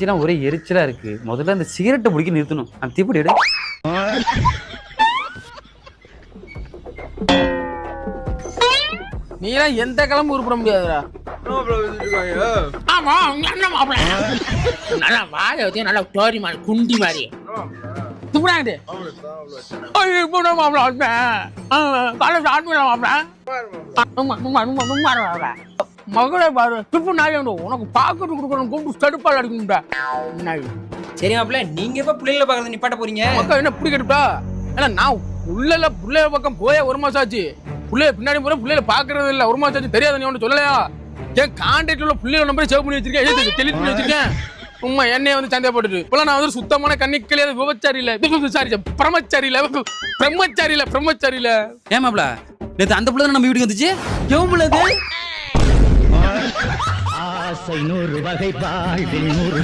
நெஞ்செல்லாம் ஒரே எரிச்சலா இருக்கு முதல்ல அந்த சிகரெட்டை பிடிக்க நிறுத்தணும் அந்த தீப்படி எடு நீ எல்லாம் எந்த கிளம்பு உருப்பிட முடியாதுடா ஆமா என்ன மாப்பிள நல்லா வாழை வச்சு நல்லா டோரி மாதிரி குண்டி மாதிரி துப்புடாங்க இப்போ நான் மாப்பிள வந்தேன் காலை மகளே பாரு துப்பு நாய் உனக்கு பாக்கெட்டு கொடுக்கணும் கூப்பிட்டு தடுப்பால் அடிக்கணும்டா. நாய். சரி மாப்பிள்ள நீங்க எப்ப பிள்ளைங்கள பாக்குறது நிப்பாட்ட போறீங்க? மக்கா என்ன பிடிக்கட்டுப்பா ஏன்னா நான் உள்ளல புள்ளைய பக்கம் போய ஒரு மாசம் ஆச்சு. புள்ளைய பின்னாடி போற புள்ளைய பாக்குறது இல்ல. ஒரு மாசம் ஆச்சு தெரியாத நீ ஒண்ணு சொல்லலையா? ஏன் கான்டாக்ட்ல உள்ள புள்ளைய நம்பரை சேவ் பண்ணி வச்சிருக்கேன் எழுதி டெலிட் பண்ணி வச்சிருக்கேன். உண்மை என்னைய வந்து சந்தேகப்பட்டுட்டு இப்பெல்லாம் நான் வந்து சுத்தமான கண்ணிக்கலையா விபச்சாரி இல்ல சாரி பிரம்மச்சாரி இல்ல பிரம்மச்சாரி இல்ல பிரம்மச்சாரி இல்ல ஏன் மாப்ள நேத்து அந்த பிள்ளை நம்ம வீட்டுக்கு வந்துச்சு? எவ்வளவு? ஆசை நூறு வகை வாழ்வில் நூறு